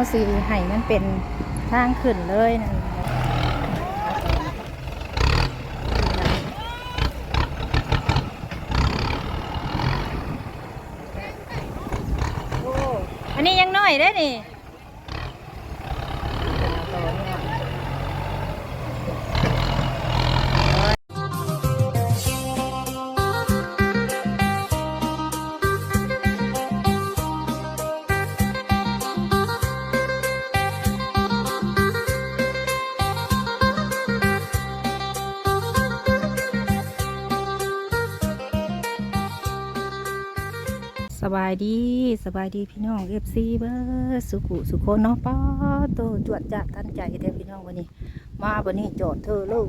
เขาสีให้มันเป็นทางขึ้นเลยนะอันนี้ยังน้อยได้นี่ บายดีสบายดีพี่น้องเอฟซีเบอร์สุขุสุคนเนาะป้าโตจวดจัดทันใจเด้อพี่น้องวันนี้ มาวันนี้จอดเธอลูก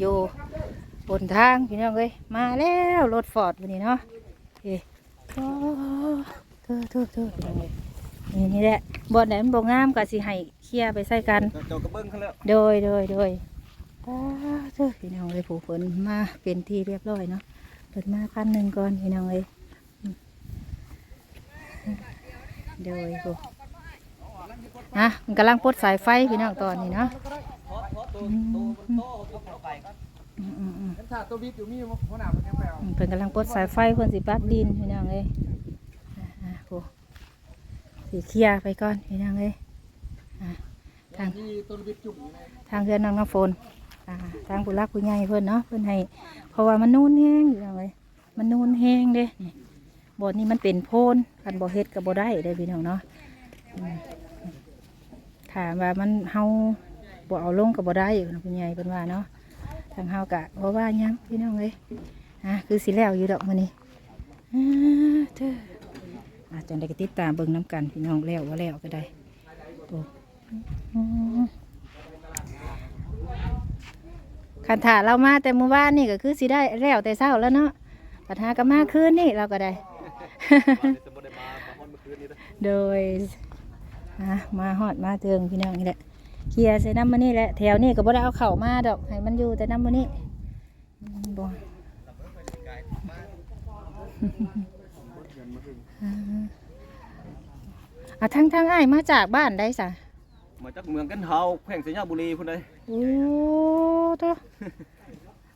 โยบนทางพี่น้องเอ้ยมาแล้วรถฟอร์ดวันนี้เนาะเอ้โอ้เธอเธอเธอพี่น้องเอ้ยนี่นี่แหละบอนไหนมันบ่งามก็สิให้เคลียร์ไปใส่กันเจ้ากระเบื้องเขาแล้วโดยโดยโดยป้าเธอพี่น้องเลยผู้ฝนมาเป็นที่เรียบร้อยเนาะเปิดมาคันหนึ่งก่อนพี่น้องเลยอืม โดยผู้อะมันกำลังปลดสายไฟพี่น้องตอนนี้เนาะมันขาดตัวบิดอยู่มีหัวหน้าเพิ่นกำลังปลดสายไฟเพิ่นสิปัดดินพี่น้องเลยอะอะผู้สีเคลียร์ไปก่อนพี่น้องเลยอะทางทางเพื่อนน้องน้ำฝนทางผู้รักผู้ใหญ่เพื่อนเนาะเพื่อนให้เพราะว่ามันนูนแห้งอยู่เลยมันนูนแห้งเด้ บ่อนี้มันเป็นโพนกันบ่เฮ็ดกับบ่ได้เด้พี่น้องเนาะถามว่ามันเฮาบ่เอาลงกับบ่ได้อยู่ผู้ใหญ่เพิ่นว่าเนาะทางเฮากะบ่ว่ายังพี่น้องเอ้ยอะคือสิแล้วอยู่ดอกมื้อนี้อ่าเด้ออาจจะได้ก็ติดตามเบิ่งน้ำกันพี่น้องแล้วว่าแล้วก็ได้โอ้คันถาเรามาแต่เมื่อวานนี่ก็คือสิได้แล้วแต่เช้าแล้วเนาะปัญหาก็มาคืนนี่เราก็ได้ โดยอะมาฮอดมาเทิงพี่น้องนี่แหละเคลียร์ใส่น้ำมันนี่แหละแถวนี้ก็บ่ได้เอาเข่ามาดอกให้มันอยู่แต่น้ำมันนี่อืมบ่อ่าอะทั้งทั้งอ้ายมาจากบ้านได้สะมาจากเมืองกันเฮาแขวงสัญญาบุรีพุ่นเลยโอ้เด้อ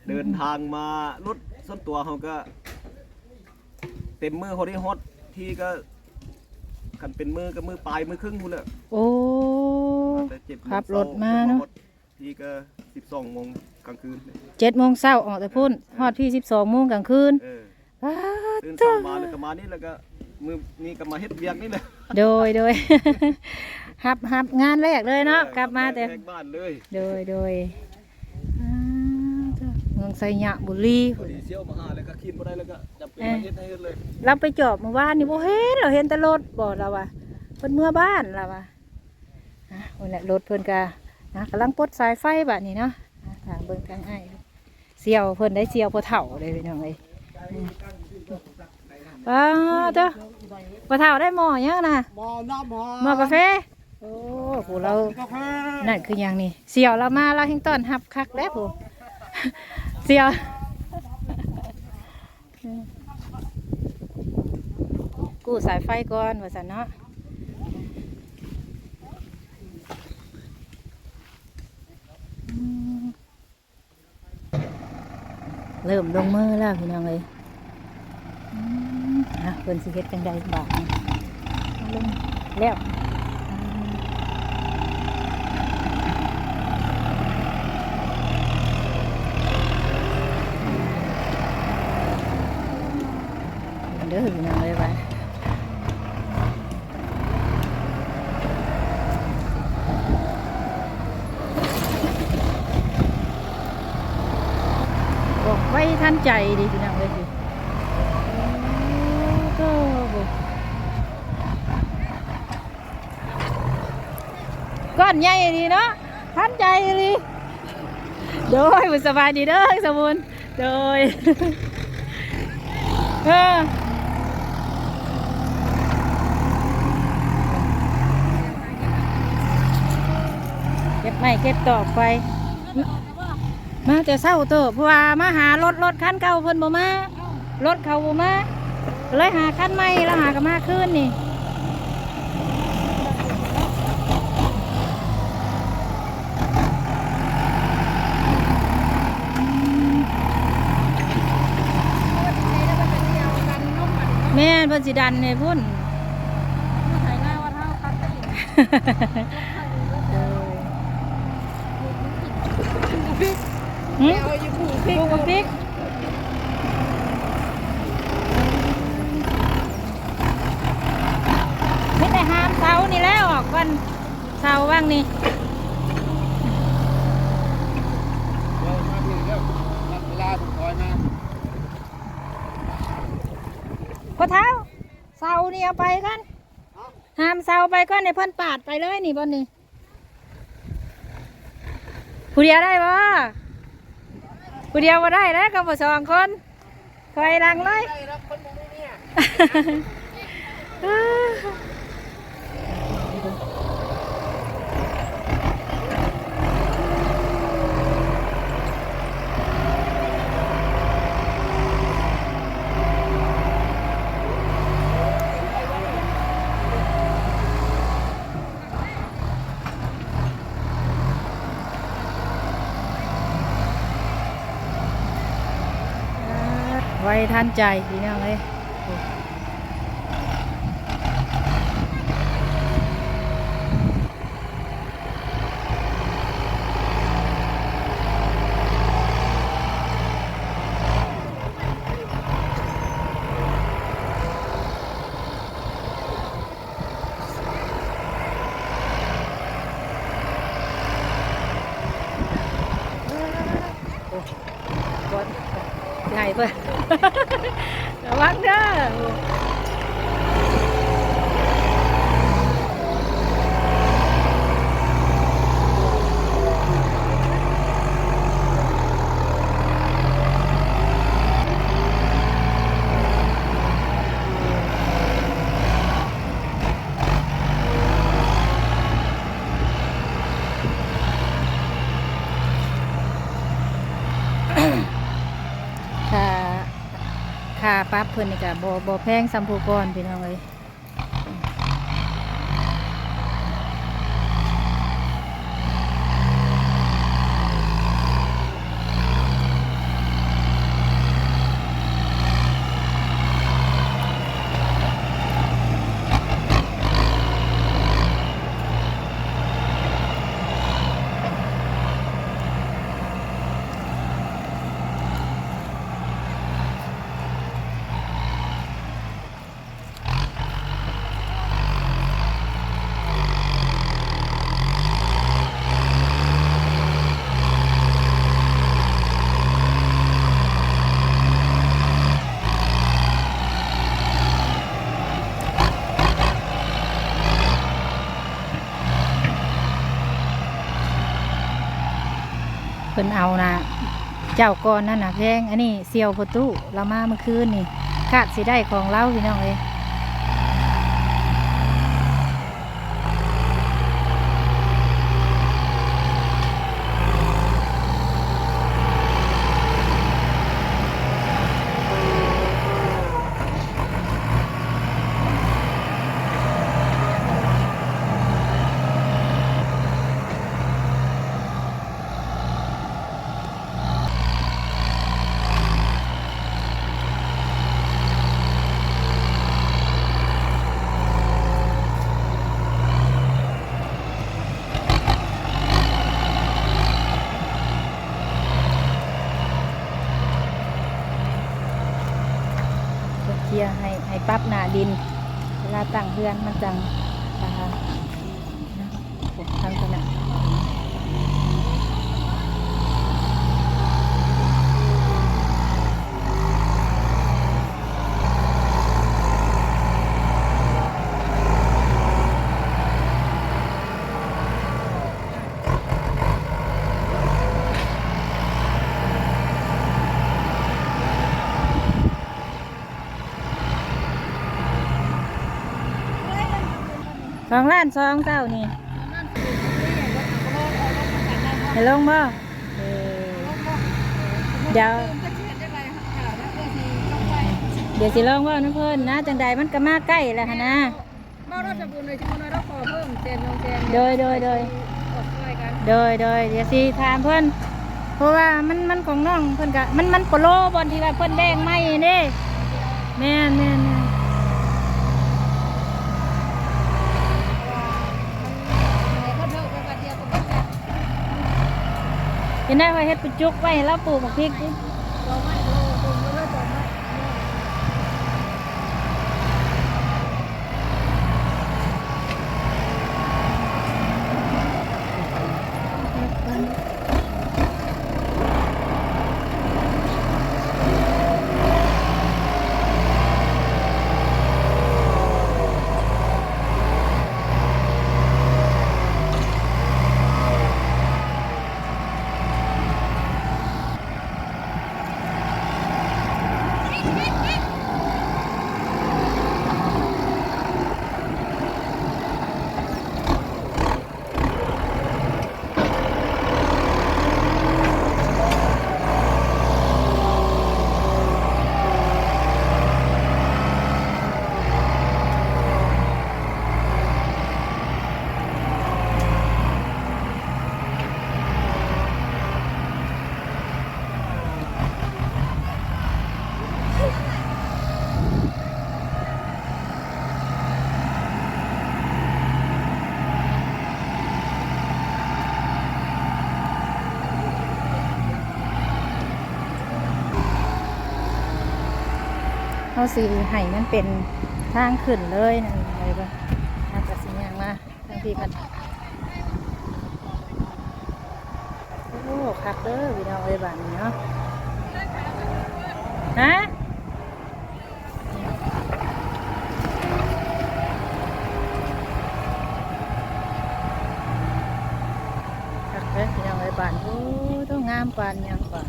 เดินทางมารถส่วนตัวเขาก็ เต็มมือเขาได้ฮอตที่ก็คันเป็นมือก็มือปลายมือครึ่งพุ่นเลยโอ้ แต่เจ็ดโมงขับรถเช้มาเนอะที่ก็สิบสองโมงกลางคืนเจ็ดโมงเช้าออกแต่พุ่นฮอดพี่สิบสองโมงกลางคืนเอออ้าตื่นจ้าเช้ามาแล้วก็มานี่แล้วก็มือนี่ก็มาเฮ็ดเวียกนี่แหละโดยโดย ฮับฮับงานแรกเลยเนาะกลับมาแต่แรกบ้านเลย โดยโดยอ้าจ้าเมือง ไซยะบุรีพอดีเชี่ยวมาหาแล้วก็ขีดบ่ได้แล้วก็จับเป็นมาเฮ็ดให้เฮ็ดเลยเราไปจอบเมื่อวานนี่บ่เห็นเราเห็นแต่รถบ่เราว่าเพิ่นเมื่อบ้านเราว่าอะโอ้แหละรถเพิ่นก็นะกำลังปลดสายไฟบัดนี้เนาะอะทางเบิ่งทางอ้ายเสี่ยวเพิ่นได้เสี่ยวพอเฒ่าเลยพี่น้องเอ้ยอืมว้าวเด้อพอเฒ่าได้หม้อยังน่ะหมอน้ำหมอหม้อกาแฟโอ้โหเรากาแฟนั่นคืออย่างนี้เสี่ยวเรามาเราแห่งต้อนรับคักแล้วผู้ เสียกู้สายไฟก่อนว่าสันเนาะเริ่มลงมือแล้วพี่น้องเลยอะเพิ่นสิเฮ็ดจังใดบาดนี้เอาลงแล้วอืมเด้อพี่น้องเลยว่าบอกไว้ ท่านใจดีพี่น้องเลยสิโอ้โหก้อนใหญ่ดีเนาะท่านใจดีโดยบุญสบายดีเด้อสมุนโดยเออเก็บไม่เก็บตอกไป มาจะเศร้าเตอะเพราะว่ามาหารถรถคันเก่าเพิ่นบ่มารถเขาบ่มาเลยหาคันใหม่แล้วหากมาขึ้นนี่แม่เพิ่นสิดันในพุ่นเออ หึเอาอยู่ผูกพปริกลูกบักพริกไม่ได้ห้ามเสานี่แล้วออกก่อนเสาว่างนี่เดี๋ยวมาพี่เดี๋ยวรับเวลาผมคอเท้าเสานี่เอาไปกันห้ามเสาไปก่อนในเพิ่นปาดไปเลยนี่บนนี่ผู้เดียวได้ปะ ผู้เดียวมาได้แล้วก็บ่สองคนคอยดังเลย ได้รับคนมองนี่เนี่ยไว้ทันใจพี่น้องเลยบอลใหญ่เพื่อน ระ วังเด้อค่าค่าปรั๊บเพิ่นนี่ก็บ่บ่แพงสัมผูกรพี่น้องเอ้ย นเอานะเจ้าก่อนนั่นนะแพงอันนี้เซียวประตูเรามาเมื่อคืนนี่คาดสิได้ของเล้าพี่น้องเอ้ย เพิ่นเคลียร์ให้ให้ปรั๊บหน้าดิน เวลาตั้งเรื อนมันจังนะคะทางขนา องล้านสองเต้านี่ให้ลงบ่เออเดี๋ยวเดี๋ยวสิลองว่าน้ำเพิ่นนะจังใดมันก็มาใกล้แล้วนะบ้าราจะบุญเลยที่มันเราขอเพิ่มเจนลงเจนโดยโดยโดยอดช่วยกันโดยโดยเดี๋ยวสิถามเพิ่นเพราะว่ามันมันของน้องเพิ่นก็มันมันโปโลบอลที่ว่าเพิ่นแดงไม้เด้แม่แม่นแม่น เห็นได้ว่าเฮ็ดไปจุกไว้แล้วปลูกบักพริกดิ สีให้มันเป็นทางขึ้นเลยนั่นเลยบ่ทางกระสิยางมาทางพี่กันโอ้คักเด้อพี่น้องเอ้ยบ้านนี้เนาะฮะคักเด้อพี่น้องเอ้ยบ้านโอ้ต้องงามปานยังปาน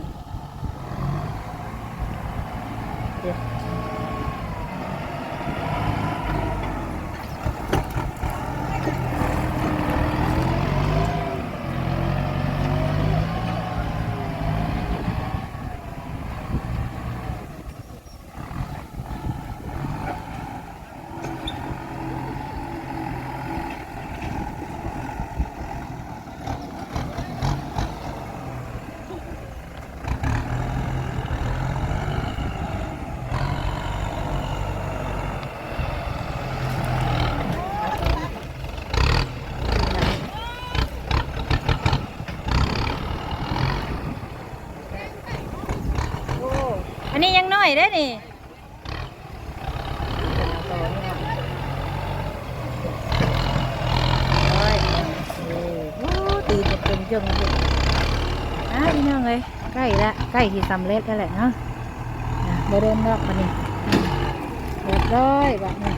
เดี๋ยว โอ้ อันนี้ยังน้อยเด้นี่ตีนจะเป็นจังเลยอะพี่น้องเลยใกล้ละใกล้ที่สำเร็จแล้วแหละเนาะอะเดินรอบมานี่เรียบร้อยแบบนี้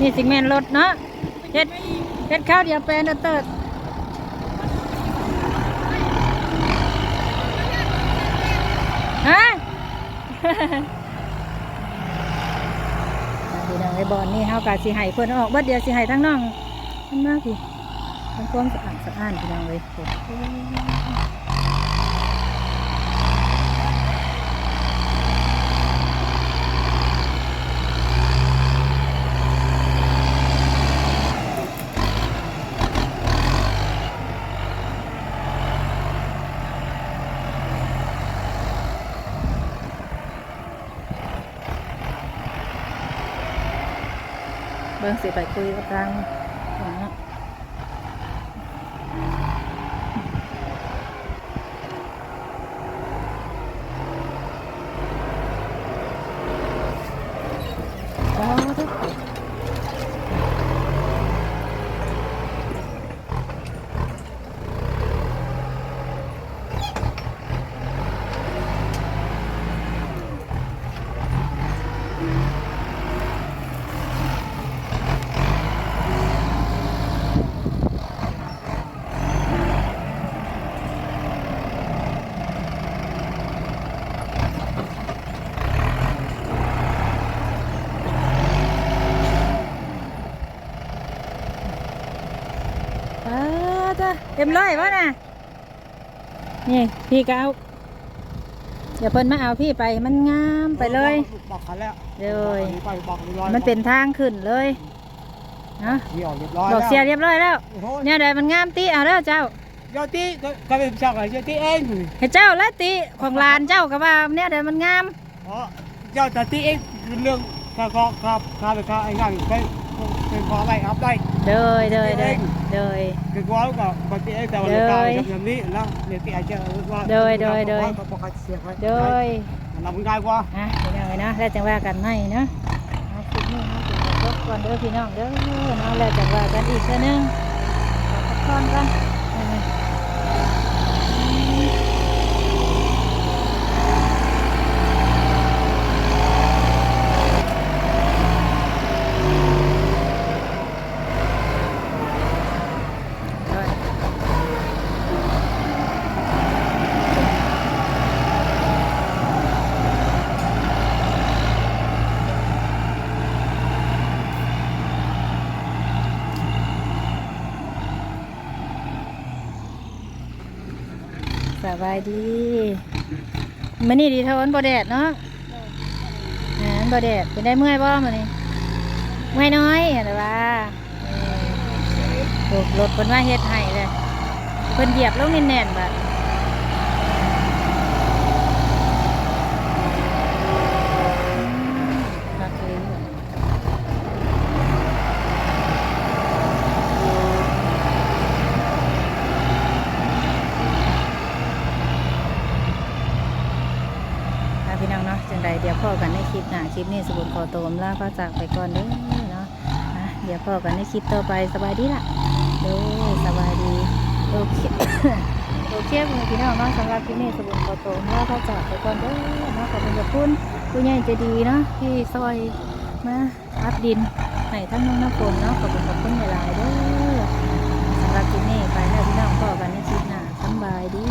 นี่สิแมนรถเนาะเฮ็ดเฮ็ดข้าวเดียวแปลนเติร์ดฮะพี่น้องไอ้บอลนี่เฮากะสิให้เพิ่นออกบิดเดียวสิให้ทั้งน้องมันมากพี่มันความสะอาดสะอ้านพี่น้องเลย เบิ่งสิไปคุยกับทางเนาะอ๋อเด้อ เออจ้ะเต็มร้อยวะน่ะนี่พี่ก็เอาเดี๋ยวเพิ่นมาเอาพี่ไปมันงามไปเลย บอกเขาแล้วเลยไปบอกเรียบร้อยมันเป็นทางขึ้นเลยนะเสียเรียบร้อยบอกเสียเรียบร้อยแล้วโอ้โหเนี่ยใดมันงามตีเอาแล้วเจ้าเจ้าที่ก็ก็เป็นช่างอะไรเจ้าที่เองให้เจ้าและตีของหลานเจ้าก็ว่าเนี่ยใดมันงามอ๋อเจ้าแต่ที่เองคือเรื่องข้าข้าข้าข้าไปข้าไอ้งานไปเป็นขอไปอัพได้ เดยเดยเดยเดย คือว่าก็ปฏิเองแต่ว่าเรื่องการทำอย่างนี้แล้วเรื่องที่อาจจะว่าโดยโดยโดยก็บอกให้เสียไปเดยเราง่ายกว่าอะพี่น้องเอ้ยเนาะแล้วจังว่ากันไหมเนาะเอาคลิปนี้เนาะถึงจบก่อนเด้อพี่น้องเด้อเนาะแล้วจังว่ากันอีกเทื่อนึงขอพักผ่อนก่อน บายดีมันนี่ดีเท่าอันบ่แดดเนาะอันบ่แดดเป็นได้เมื่อยบ่มื้อนี้เมื่อยน้อยอะไรว่าโอ้รถเพิ่นว่าเฮ็ดให้เลยเพิ่นเหยียบลงแน่นๆบัดอืมโอเคค่ะพี่น้องเนาะจังใดเดี๋ยว พ่อกันในคลิปหน้าคลิปนี้สบุญขอตัวลาพระจากไปก่อนเด้อเนาะอะเดี๋ยวพ่อกันในคลิปต่อไปสบายดีล่ะเด้อสบายดีโอเคโอเคพี่น้องเนาะสำหรับคลิปนี้สบุญขอตัวลาพระจากไปก่อนเด้อเนาะขอบคุณขอบคุณผู้ใหญ่ใจดีเนาะที่ซอยมาอัพดินให้ทั้งน้องน้ำฝนเนาะขอบคุณขอบคุณหลายๆเด้อสำหรับคลิปนี้ไปแล้วพี่น้องพ่อกันในคลิปหน้าสบายดี